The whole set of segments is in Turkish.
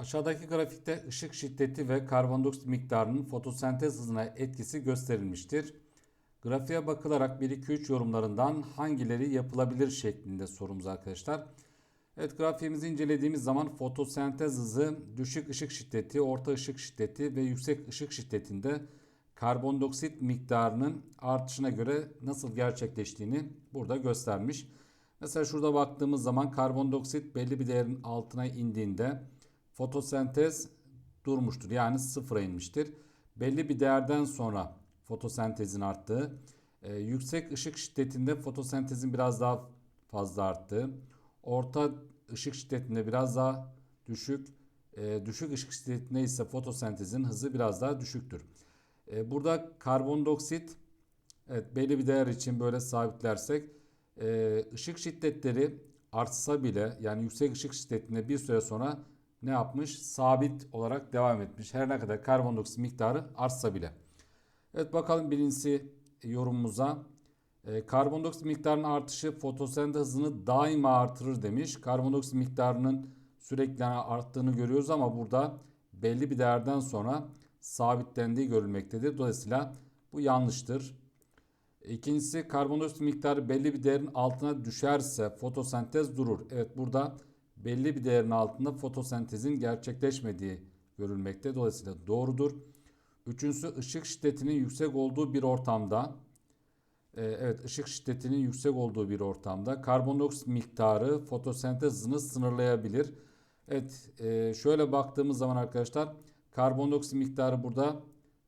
Aşağıdaki grafikte ışık şiddeti ve karbondioksit miktarının fotosentez hızına etkisi gösterilmiştir. Grafiğe bakılarak 1 2 3 yorumlarından hangileri yapılabilir şeklinde sorumuz arkadaşlar. Evet grafiğimizi incelediğimiz zaman fotosentez hızı düşük ışık şiddeti, orta ışık şiddeti ve yüksek ışık şiddetinde karbondioksit miktarının artışına göre nasıl gerçekleştiğini burada göstermiş. Mesela şurada baktığımız zaman karbondioksit belli bir değerin altına indiğinde fotosentez durmuştur. Yani sıfıra inmiştir. Belli bir değerden sonra fotosentezin arttığı, e, yüksek ışık şiddetinde fotosentezin biraz daha fazla arttığı, orta ışık şiddetinde biraz daha düşük, e, düşük ışık şiddetinde ise fotosentezin hızı biraz daha düşüktür. E, burada karbondioksit evet belli bir değer için böyle sabitlersek e, ışık şiddetleri artsa bile yani yüksek ışık şiddetinde bir süre sonra ne yapmış? Sabit olarak devam etmiş. Her ne kadar karbondioksit miktarı artsa bile. Evet bakalım birincisi yorumumuza. E, karbondioksit miktarının artışı fotosentez hızını daima artırır demiş. Karbondioksit miktarının sürekli arttığını görüyoruz ama burada belli bir değerden sonra sabitlendiği görülmektedir. Dolayısıyla bu yanlıştır. İkincisi karbondioksit miktarı belli bir değerin altına düşerse fotosentez durur. Evet burada belli bir değerin altında fotosentezin gerçekleşmediği görülmekte. Dolayısıyla doğrudur. Üçüncüsü ışık şiddetinin yüksek olduğu bir ortamda e, evet ışık şiddetinin yüksek olduğu bir ortamda karbondioksit miktarı fotosentez hızını sınırlayabilir. Evet e, şöyle baktığımız zaman arkadaşlar karbondioksit miktarı burada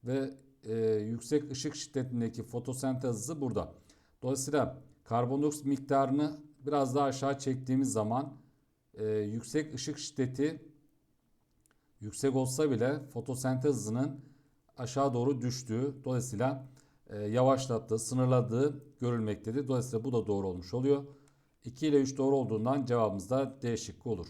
ve e, yüksek ışık şiddetindeki fotosentez burada. Dolayısıyla karbondioksit miktarını biraz daha aşağı çektiğimiz zaman e, yüksek ışık şiddeti yüksek olsa bile fotosentez hızının aşağı doğru düştüğü dolayısıyla e, yavaşlattığı, sınırladığı görülmektedir. Dolayısıyla bu da doğru olmuş oluyor. 2 ile 3 doğru olduğundan cevabımız da D şıkkı olur.